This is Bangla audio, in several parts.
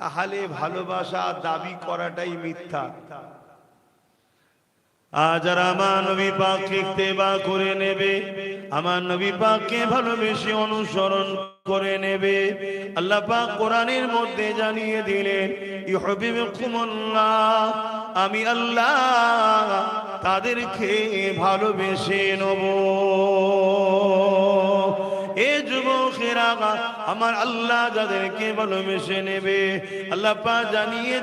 তাহলে ভালোবাসা দাবি করাটাই মিথ্যা। আজ আর আমার নবী পাককে ইত্তেবা করে নেবে, আমার নবী পাককে ভালোবেসে অনুসরণ করে নেবে। আল্লাহ পাক কোরআনের মধ্যে জানিয়ে দিলেন আমি আল্লাহ তাদেরকে ভালোবেসে নেব। এ যুবকেরা আমার আল্লাহ যাদেরকে ভালোবেসে নেবে, আল্লাহ পা জানিয়ে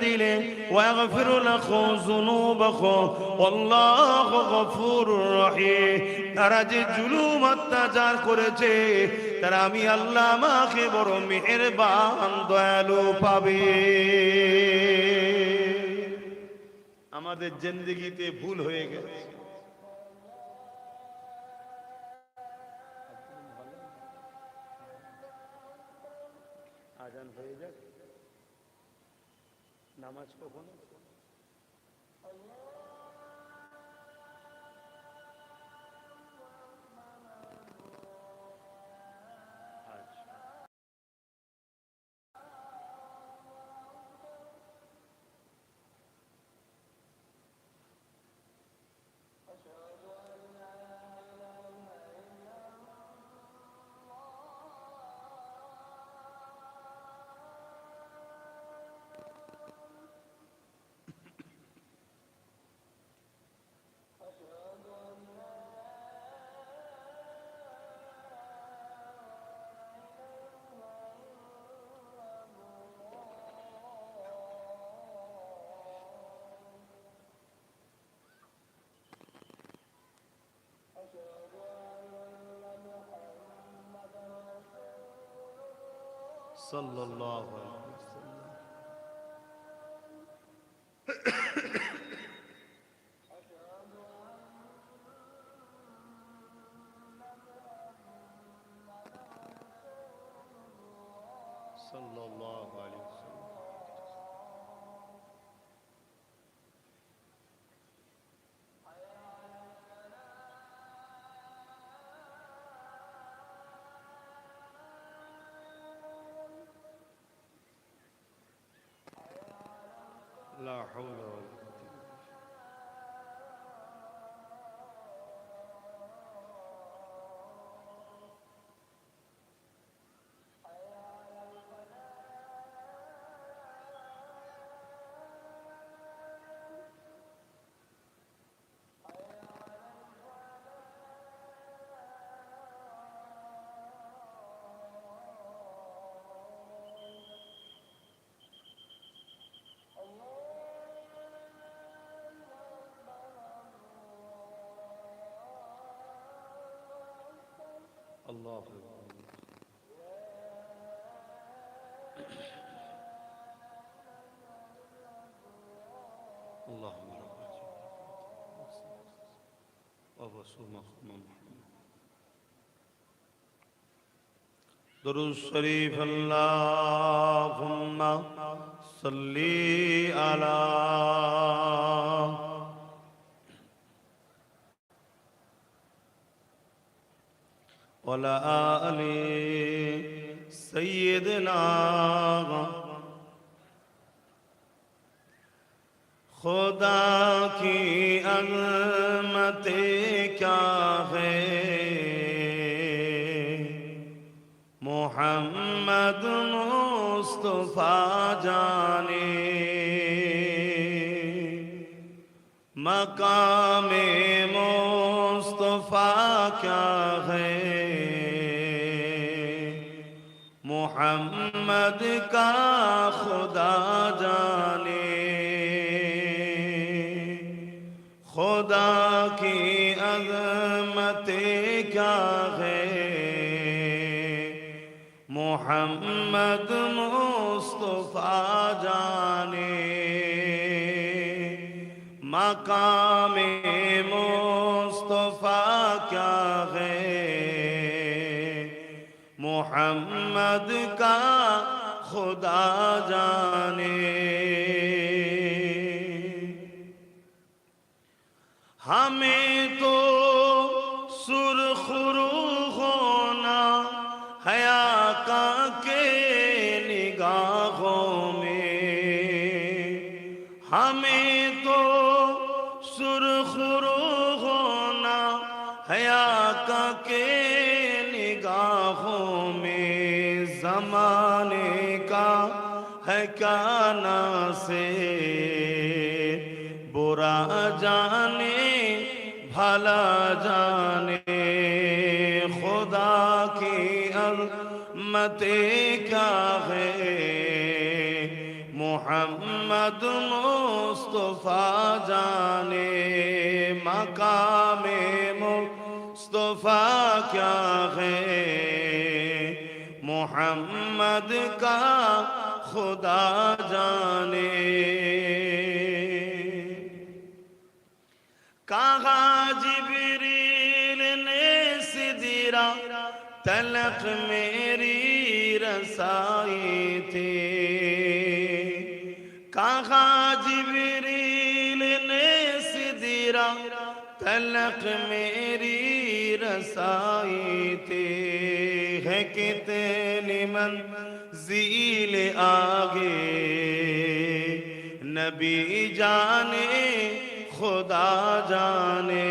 রহিম। তারা যে জুলুম অত্যাচার করেছে, তারা আমি আল্লাহ আমাকে বড় মেহেরবান, দয়ালু পাবে। আমাদের জিন্দগিতে ভুল হয়ে গেছে। আজান হয়ে যাক নামাজ কখন আচ্ছা। সাল্লাল্লাহু আলাইহি لا حول ولا اللهم رب وصوم درود شریف اللهم صلی علی ولا آل سيدنا خدا کی عظمت کیا ہے محمد مصطفیٰ جانے مقام مصطفیٰ کیا ہے محمد کا خدا جانے خدا کی عظمت کیا ہے محمد مصطفیٰ جانے مقام مو محمد کا خدا جانے ہمیں क्या ना से बुरा जाने भला जाने खुदा की अजमते क्या है मोहम्मद मुस्तफ़ा जाने मकाम मुस्तफ़ा क्या है मोहम्मद का खुदा जाने कहा जिबरील ने सिदिरा तलक मेरी रसाई थी कहा जिबरील ने सिदिरा तलक मेरी रसाई थी है कितनी मंजिल आगे नबी जाने खुदा जाने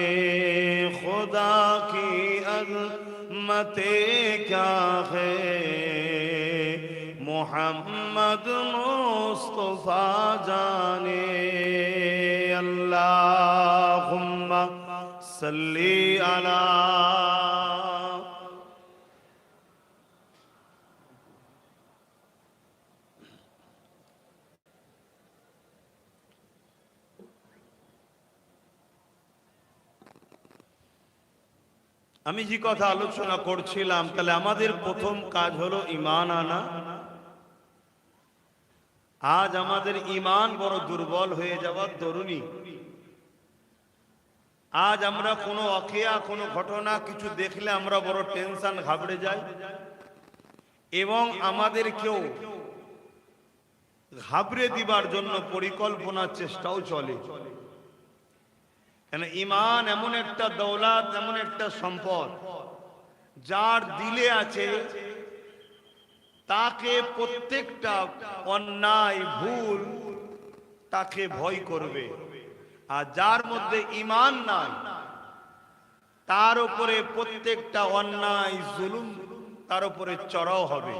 खुदा की अजमते क्या है मोहम्मद मुस्तफ़ा जाने अल्लाहुम्मा सल्ली अला আমি যে কথা আলোচনা করছিলাম, তাহলে আমাদের প্রথম কাজ হলো ইমান আনা। আজ আমাদের ইমান বড় দুর্বল হয়ে যাওয়ার দরুনি আজ আমরা কোনো অকেয়া, কোনো ঘটনা কিছু দেখলে আমরা বড় টেনশন ঘাবড়ে যাই। এবং আমাদের কেউ ঘাবড়ে দিবার জন্য পরিকল্পনার চেষ্টাও চলে। কেন ইমান এমন একটা দৌলাত, এমন একটা সম্পদ যার দিলে আছে তাকে প্রত্যেকটা অন্যায়, ভুল তাকে ভয় করবে। আর যার মধ্যে ইমান নাই, তার উপরে প্রত্যেকটা অন্যায়, জুলুম তার উপরে চড়াও হবে।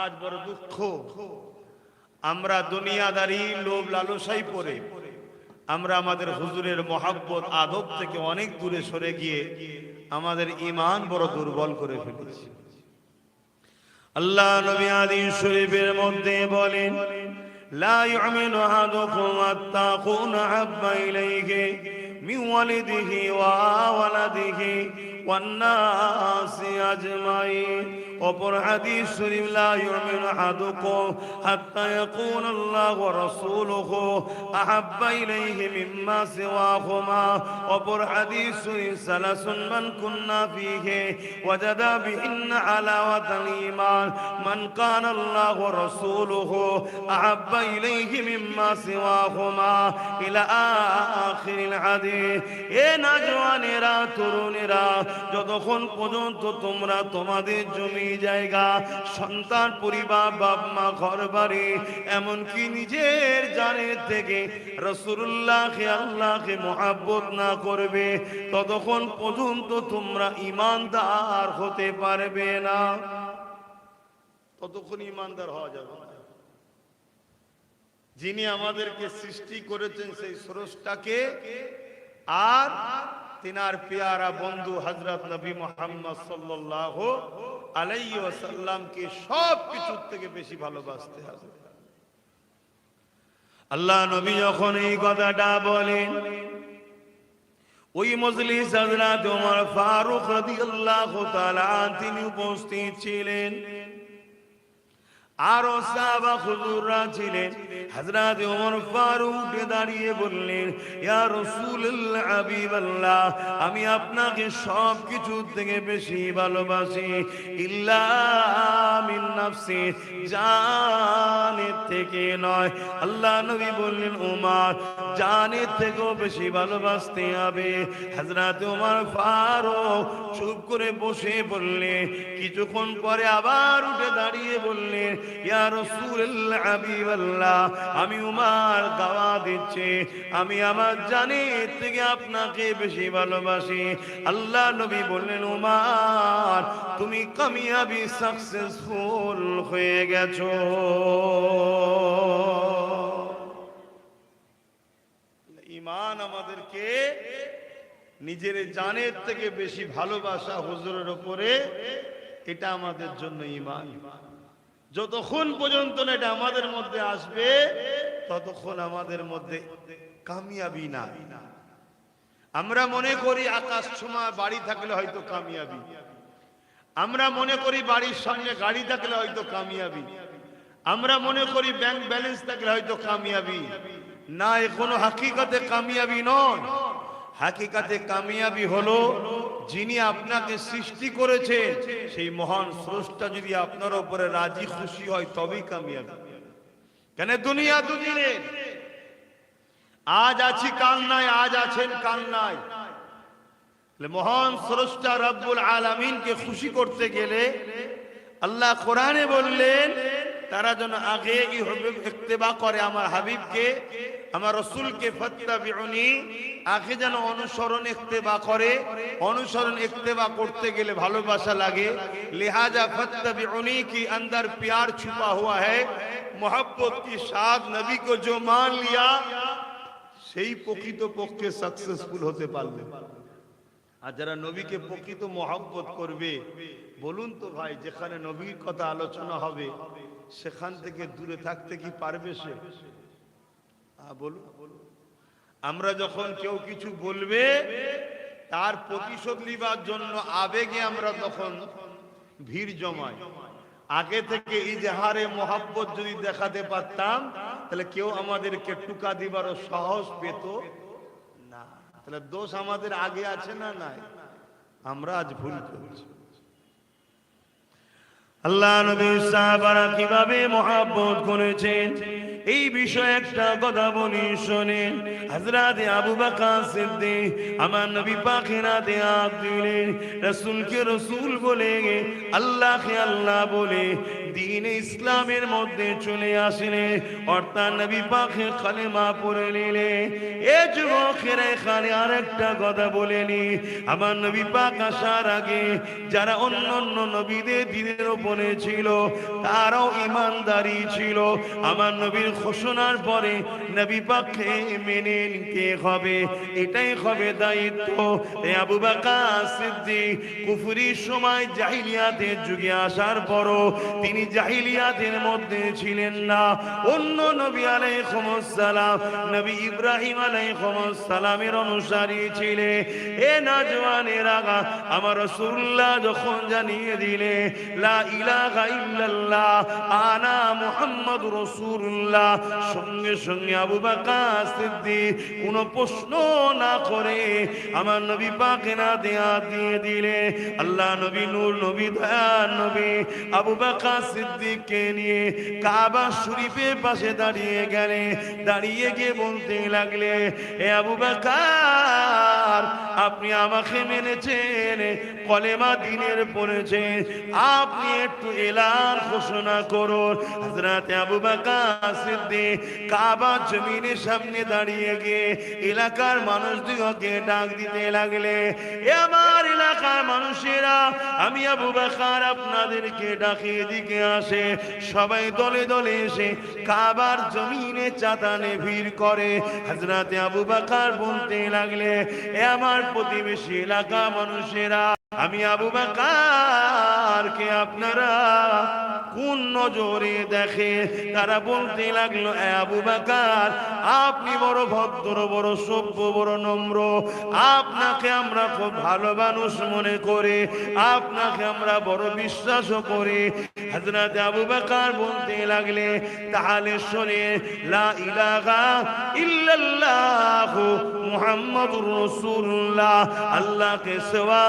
আজ বড় দুঃখ। আমরা দুনিয়াদারি লোভ লালসাই পরে আমরা আমাদের হুজুরের মহাব্বত, আদব থেকে অনেক দূরে সরে গিয়ে আমাদের ইমান বড় দুর্বল করে ফেলেছি। আল্লাহ নবী আদি শরীফের মধ্যে বলেন, লা অপর হাদিস শরীফ লা ইউমিনু আহাদুকুম হাত্তা ইয়াকুন আল্লাহ ওয়া রাসূলুহু আহাব্বা ইলাইহি মিম্মা সিওয়াহুমা অপর হাদিস শরীফ সালাসুন মান কুন্না ফীহি ওয়াজাদা বিহিন্না আলাওয়াতাল ঈমান মান কানা আল্লাহ ওয়া রাসূলুহু আহাব্বা ইলাইহি মিম্মা সিওয়াহুমা ইলা আখিরিল হাদিস এ নওজওয়ানেরা তরুণেরা যতক্ষণ পর্যন্ত তোমরা তোমাদের জমি জায়গা, সন্তান, পরিবার বাপ মা ঘর বাড়ি এমনকি নিজের জানের থেকে রসুল্লাহকে, আল্লাহকে মহাব্বত না করবে, ততক্ষণ পর্যন্ত তোমরা ইমানদার হতে পারবে না ততক্ষণ ইমানদার হওয়া যাবে। যিনি আমাদেরকে সৃষ্টি করেছেন সেই স্রষ্টাকে, আর তিনার পেয়ারা বন্ধু হজরত নবী মোহাম্মদ সাল্লাহ আলাই সাল্লামকে সব কিছুর থেকে বেশি ভালোবাসতে হবে। আল্লাহ নবী যখন এই কথাটা বলেন, ওই মজলিস হজরত তোমার ফারুক রাদিয়াল্লাহু তাআলা তিনি উপস্থিত ছিলেন। আরও সাহাবা হুজুররা ছিলেন। হযরত ওমর ফারুক দাঁড়িয়ে বললেন, ইয়া রাসূলুল্লাহ, হাবিবাল্লাহ, আমি আপনাকে সব কিছু থেকে বেশি ভালোবাসি। ইল্লা মিন নাফসি, জানের থেকে নয়। আল্লাহ নবী বললেন, ওমর, জানের থেকেও বেশি ভালোবাসতে হবে। হযরত ওমর ফারুক চুপ করে বসে বললেন, কিছুক্ষণ পরে আবার উঠে দাঁড়িয়ে বললেন আমি উমার দিচ্ছি। আমি আমার জানের থেকে আপনাকে বেশি ভালোবাসি। আল্লাহ নবী বললেন, উমার, তুমি কামিয়াবি সাকসেসফুল হয়ে গেছো। ইমান আমাদেরকে নিজের জানের থেকে বেশি ভালোবাসা হুজুরের উপরে, এটা আমাদের জন্য ইমান ইমান। যতক্ষণ পর্যন্ত না এটা আমাদের মধ্যে আসবে, ততক্ষণ আমাদের মধ্যে কামিয়াবি না। আমরা মনে করি আকাশ ছোঁয়া, বাড়ি থাকলে হয়তো কামিয়াবি। আমরা মনে করি বাড়ির সামনে গাড়ি থাকলে হয়তো কামিয়াবি। আমরা মনে করি ব্যাংক ব্যালেন্স থাকলে হয়তো কামিয়াবি। না এ কোনো হাকিকতে কামিয়াবি নয়। হাকিকাতে কামিয়াবি হলো যিনি আপনাকে সৃষ্টি করেছেন সেই মহান স্রষ্টা যদি আপনার উপরে রাজি খুশি হয়, তবেই কামিয়াবি। কেন দুনিয়া দুদিনের আজ আছি কাল নাই আজ আছেন কাল নাই মহান স্রষ্টা রব্বুল আলামিনকে খুশি করতে গেলে আল্লাহ কোরআনে বললেন, তারা যেন আগে ইত্তেবা করে আমার হাবিবকে আমার রসুলকে ফত্তা বিরুনি যেন অনুসরণ ইত্তেবা করে। অনুসরণ ইত্তেবা করতে গেলে ভালোবাসা লাগে। লিহাজা ফত্তা বিরুনি কি আন্দার প্যার ছুপা হুয়া হ্যা মোহাব্বত কি সাদ নবী কো জো মান লিয়া? সেই প্রকৃত পক্ষে সাকসেসফুল হতে পারবে। আর যারা নবীকে প্রকৃত মহব্বত করবে, বলুন তো ভাই, যেখানে নবীর কথা আলোচনা হবে, সেখান থেকে দূরে থাকতে কি পারবে সে? বলুন। আমরা যখন কেউ কিছু বলবে, তার প্রতিশোধ নিবার জন্য আবেগে আমরা তখন ভিড় জমাই। আগে থেকে ইজহারে মোহাব্বত যদি দেখাতে পারতাম, তাহলে কেউ আমাদেরকে টুকা দিবারও সাহস পেত না। তাহলে দোষ আমাদের আগে আছে না নাই? আমরা আজ ভুল করছি। আল্লাহ নবী সাহাবারা কীভাবে মহাব্বত করেছেন? এই বিষয়ে একটা কথা বলি শোনেন হযরত আবু বকর সিদ্দিক আমার নবী হাতে হাত দিলেন রাসূলকে রাসূল বলে, আল্লাহকে আল্লাহ বলে দিন ইসলামের মধ্যে চলে আসলে। অর্থাৎ নবী পাকে কালেমা পড়ে নিলে, এ যুবকের এখানে আরেকটা কথা বলেনি আমার নবী পাক আসার আগে যারা অন্য অন্য নবীদের দিনের উপরে ছিল, তারাও ইমানদারি ছিল। আমার নবীর ঘোষণার পরে নবী পাকে মেনে নিতে হবে, এটাই হবে দায়িত্ব। আবু সিদ্দিক কুফরির সময় জাহিলিয়াতের যুগে আসার পরও তিনি জাহিলিয়াতের মধ্যে ছিলেন না। অন্য নবী আলাইহিসসালাম নবী ইব্রাহিম আলাইহিসসালামের অনুসারী ছিলেন এ নজওয়ানের আগা আমার রাসূলুল্লাহ যখন জানিয়ে দিলে, লা ইলাহা ইল্লাল্লাহ, আনা মুহাম্মাদুর রসুল্লাহ সঙ্গে সঙ্গে আবু বকর সিদ্দিক কোনো প্রশ্ন না করে আমার নবী পাকে না দেয়া দিয়ে দিলে। আল্লাহ নবী নূর, নবী দয়ার নবী আবু বকর সিদ্দিককে নিয়ে কাবা শরীফের পাশে দাঁড়িয়ে গেলে, দাঁড়িয়ে গিয়ে বলতে লাগলে, এ আবু বকর, আপনি আমাকে মেনেছেন, কলেমা দিনের পড়েছেন আপনি একটু এলান ঘোষণা করুন। হযরত আবু বকর সিদ্দিক কাবা জমিনের সামনে দাঁড়িয়ে গিয়ে এলাকার মানুষদিগকে ডাক দিতে লাগলে, এ আমার এলাকার মানুষেরা, আমি আবু বকর আপনাদেরকে ডাকি এদিকে আসে। সবাই দলে দলে এসে কাবার জমিনে চাতানে ভিড় করে। হযরতে আবু বকর বলতে লাগলে, এ আমার প্রতিবেশী এলাকা মানুষেরা আমি আবু বাকারকে আপনারা কোন নজরে দেখে? তারা বলতে লাগল আবু বাকার, আপনি বড় ভদ্র, বড় সভ্য, বড় নম্র। আপনাকে আমরা খুব ভালো মানুষ মনে করে। আপনাকে আমরা বড় বিশ্বাসও করি। হাজরাতে আবু বাকার বলতে লাগলে, তাহলে শোনে, লা ইলাহা ইল্লাল্লাহু মুহাম্মাদুর রাসূলুল্লাহ, আল্লাহকে সেবা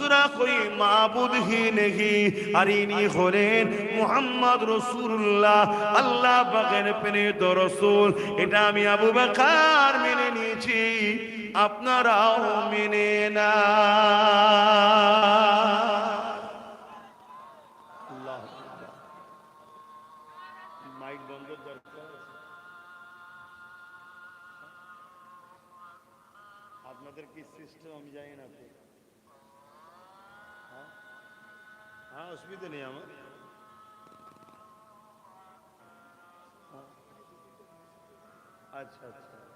दूसरा कोई माबूद ही नहीं আর ইনি হলেন মুহাম্মদ রাসূলুল্লাহ আল্লাহ পাকের প্রেরিত রাসূল এটা আমি আবু বকর মেনে নিয়েছি আপনারাও মেনে না আচ্ছা আচ্ছা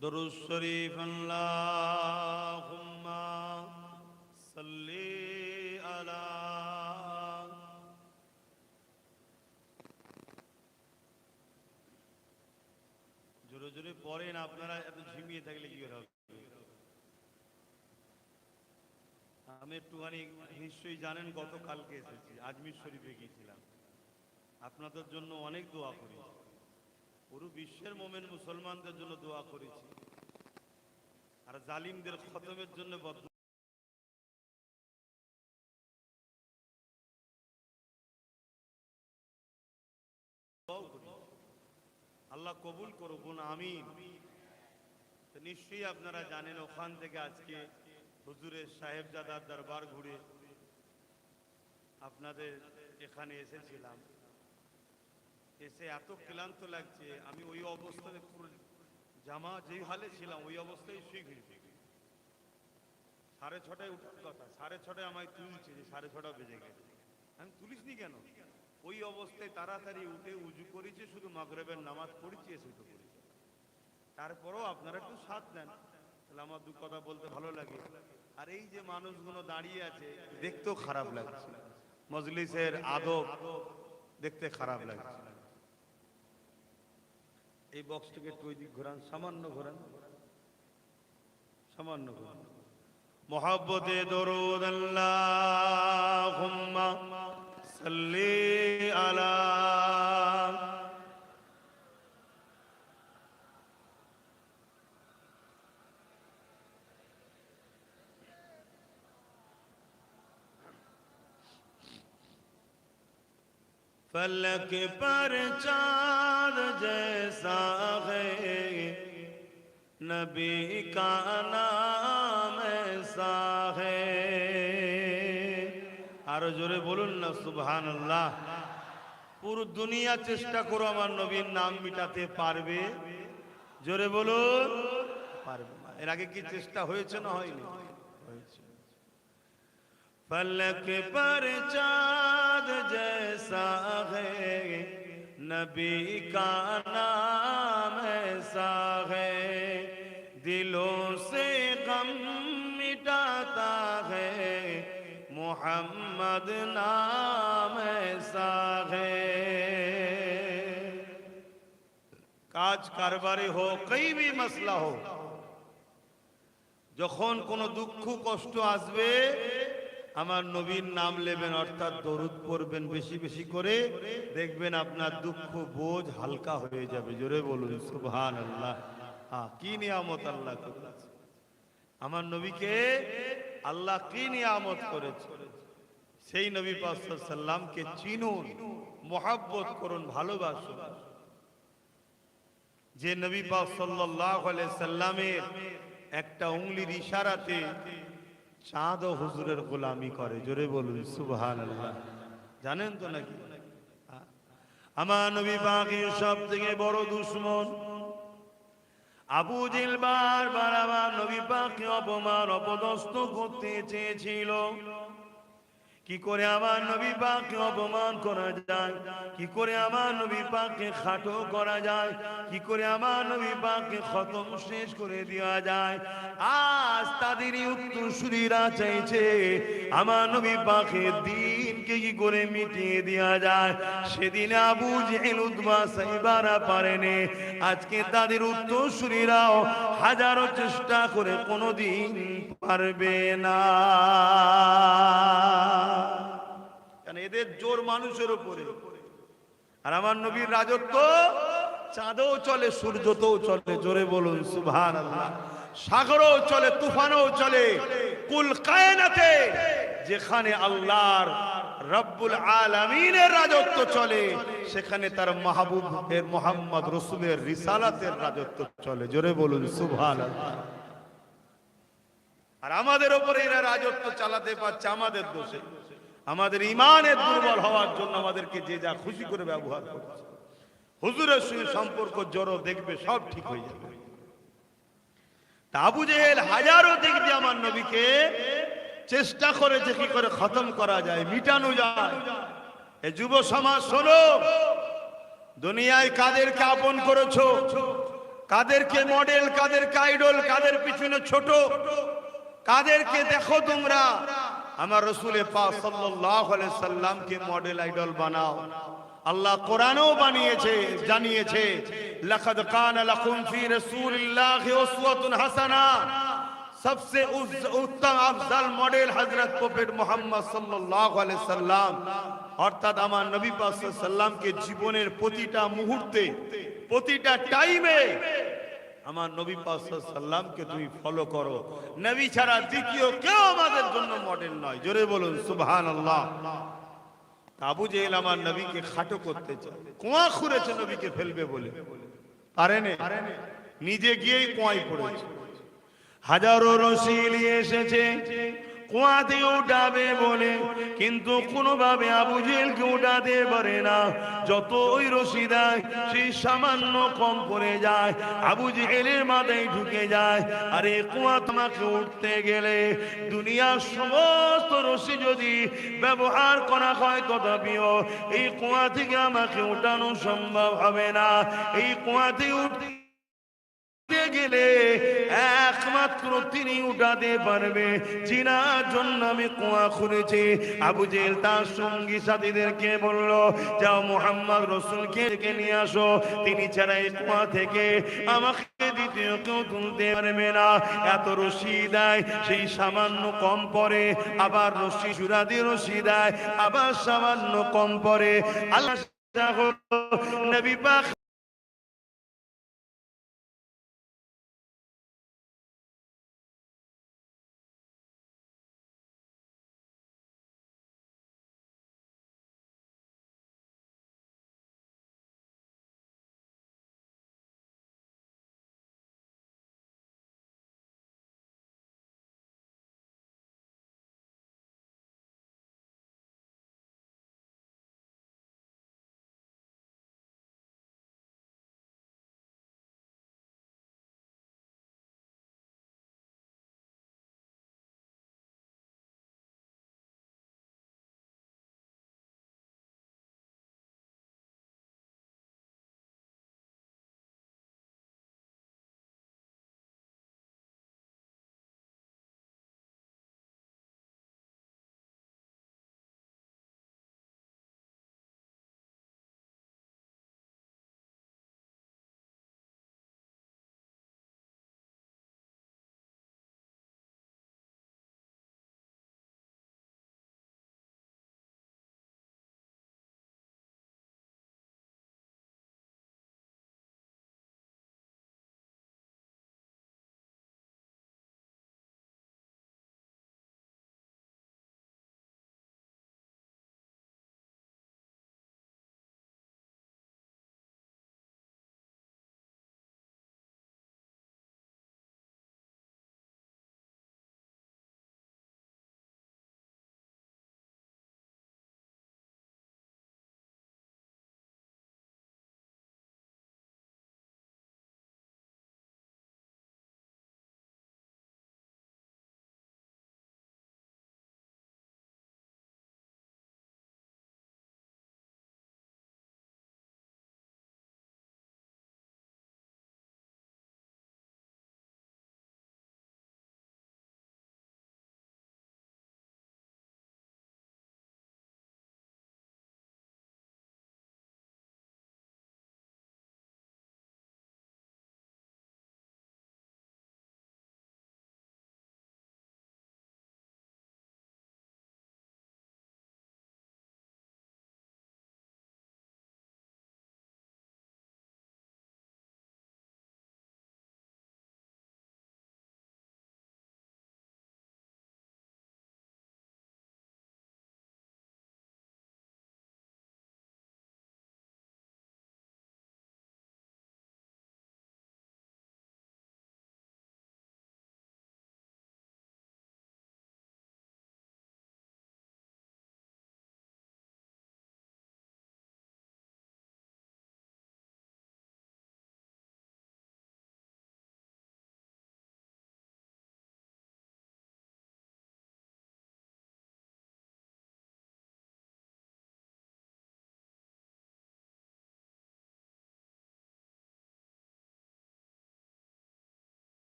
درود الشريف اللهم صل على জোরে জোরে পড়েন আপনারা এত ঝিমিয়ে থাকলে কি করে হবে আমি একটুখানি নিশ্চয়ই জানেন গতকালকে এসেছি আজমির শরীফে গিয়েছিলাম আপনাদের জন্য অনেক দোয়া করি পুরো বিশ্বের মোমেন মুসলমানদের জন্য দোয়া করেছি। আর জালিমদের খতমের জন্য বদ্ধ আল্লাহ কবুল করুন আমিন। তো নিশ্চয়ই আপনারা জানেন, ওখান থেকে আজকে হুজুরের সাহেবজাদার দরবার ঘুরে আপনাদের এখানে এসেছিলাম। এসে এত ক্লান্ত লাগছে, আমি ওই অবস্থায় পুরো জামা যেই হালে ছিলাম, ওই অবস্থায় শুয়ে গেছি। সাড়ে ছটায় উঠার কথা, সাড়ে ছটায় আমায় তুলছে যে সাড়ে ছটা বেজে গেছে। আমি তুলিসনি কেন? ওই অবস্থায় তাড়াতাড়ি উঠে উজু করেছে, শুধু নামাজ এসে পড়েছি তারপরেও আপনারা একটু সাথ দেন, তাহলে আমার দু কথা বলতে ভালো লাগে। আর এই যে মানুষগুলো দাঁড়িয়ে আছে, দেখতেও খারাপ লাগছে। মজলিসের আদব দেখতে খারাপ লাগছে। এই বক্সটাকে একটু ওই দিক ঘোরান, সামান্য ঘোরান। সামান্য ঘোরান। মোহাব্বতে দরুদ আল্লাহুম্মা সাল্লি আলা فلک پر چاند جیسا ہے۔ نبی کا نام ایسا ہے۔ আরও জোরে বলুন না সুবহান আল্লাহ পুরো দুনিয়া চেষ্টা করো আমার নবীর নাম মিটাতে, পারবে? জোরে বলুন। পারবে এর আগে কি চেষ্টা হয়েছে না হয়নি? फलक पर चाँद जैसा है नबी का नाम ऐसा है दिलों से गम मिटाता है मोहम्मद नाम ऐसा है কাজ কারবারে হোক কই भी মশলা হোক যখন কোনো দুঃখ কষ্ট আসবে আমার নবীর নাম নেবেন, অর্থাৎ দরুদ পড়বেন বেশি বেশি করে, দেখবেন আপনার দুঃখ বোঝ হালকা হয়ে যাবে। জোরে বলুন সুবহান আল্লাহ হ্যাঁ কি নিয়ামত আল্লাহ করেছে? আমার নবীকে আল্লাহ কি নিয়ামত করেছে? সেই নবী পাক সাল্লামকে চিনুন, মোহাব্বত করুন, ভালোবাসুন। যে নবী পাক আলাইহি সাল্লামের একটা উংলির ইশারাতে চাঁদ ও হুজুরের গোলামি করে, জোরে বলুন, সুবহানাল্লাহ জানেন তো নাকি? আমার নবী পাখি সব থেকে বড় দুশ্মন আবু জিলবার বারবার আমার নবী পাখি অপমান, অপদস্থ করতে চেয়েছিল কি করে আমার নবী পাককে অপমান করা যায়? কি করে আমার নবী পাককে খাটো করা যায়? কি করে আমার নবী পাককে খতম শেষ করে দেওয়া যায়? আজ তাদেরই উত্তরসূরিরা চাইছে, আমার নবী পাকে দিনকে কি করে মিটিয়ে দেওয়া যায়? সেদিন আবু জেহেল উদ্বা সাইবারা পারেনি। আজকে তাদের উত্তরসূরিরাও হাজারো চেষ্টা করে কোনোদিন পারবে না। এদের জোর মানুষের উপরে। আর আমার নবীর রাজত্ব, চাঁদও চলে, সূর্যতেও চলে, জোরে বলুন সুভান সাগরও চলে, তুফানও চলে, কুল কায়নাতে, যেখানে আল্লাহর রব্বুল আলামিনের রাজত্ব চলে, সেখানে তার মাহবুবের মোহাম্মদ রসুলের রিসালাতের রাজত্ব চলে, জোরে বলুন সুভান আর আমাদের ওপরে এরা রাজত্ব চালাতে পারছে, আমাদের দোষে। আমাদের ইমানের দুর্বল হওয়ার জন্য আমাদেরকে যে যা খুশি করে ব্যবহার করছে। হুজুরের সঙ্গে সম্পর্ক জড়ো দেখবে সব ঠিক হয়ে যাবে। তা আবু হাজারো দিয়ে আমার নবীকে চেষ্টা করেছে কি করে খতম করা যায়, মিটানো যায়। এ যুব সমাজ শোনো, দুনিয়ায় কাদেরকে আপন করেছ, কাদেরকে মডেল কাদেরকে আইডল কাদের পিছনে ছোট, কাদেরকে দেখো তোমরা আমার রসুলের পাক সাল্লাল্লাহু আলাইহি সাল্লামকে মডেল আইডল বানাও আল্লাহ কোরআনও বানিয়েছে জানিয়েছে লাকাদ কানা লাকুম ফি রাসূলিল্লাহি উসওয়াতুন হাসানা सबसे उस- उत्तम अफजल মডেল হযরত প্রফেট মোহাম্মদ সাল্লাল্লাহু আলাইহি সাল্লাম অর্থাৎ আমার নবী পাক সাল্লাল্লাহু আলাইহি সাল্লামকে জীবনের প্রতিটা মুহূর্তে প্রতিটা টাইমে আমার নবী সাল্লামকে তুমি ফলো করো। নবী ছাড়া দ্বিতীয় কেউ আমাদের জন্য মডেল নয়। জোরে বলুন সুবহান আল্লাহ আবু জেহেল আমার নবীকে খাটো করতে চায়। কুয়া খুঁড়েছে নবীকে ফেলবে বলে। পারেনি নিজে গিয়েই কুয়ায় পড়েছে। হাজারো নিয়ে এসেছে। কুয়াতে উঠাবে বলে, কিন্তু কোনোভাবে আবু জেলকে উঠাতে পারে না। যত ওই রশি দেয় সেই সামান্য কম পড়ে যায়। আবু জেহেলের মাথায় ঢুকে যায়। আর কুয়া তোমাকে উঠতে গেলে দুনিয়ার সমস্ত রশি যদি ব্যবহার করা হয়, তথাপিও এই কুয়া থেকে আমাকে উঠানো সম্ভব হবে না। এই কুয়াতে উঠতে গেলে একমাত্র তিনি উঠাতে পারবে। চিনার জন্য আমি কুয়া খুঁড়েছি আবু জেল তার সঙ্গী সাথীদেরকে বলল, যাও মোহাম্মদ রসুলকে নিয়ে আসো। তিনি ছাড়া এই কুয়া থেকে আমাকে দ্বিতীয় কেউ তুলতে পারবে না। এত রশি দেয়, সেই সামান্য কম পরে আবার রশি দিয়ে রশি দেয়, আবার সামান্য কম পরে আল্লাহ নবী পাক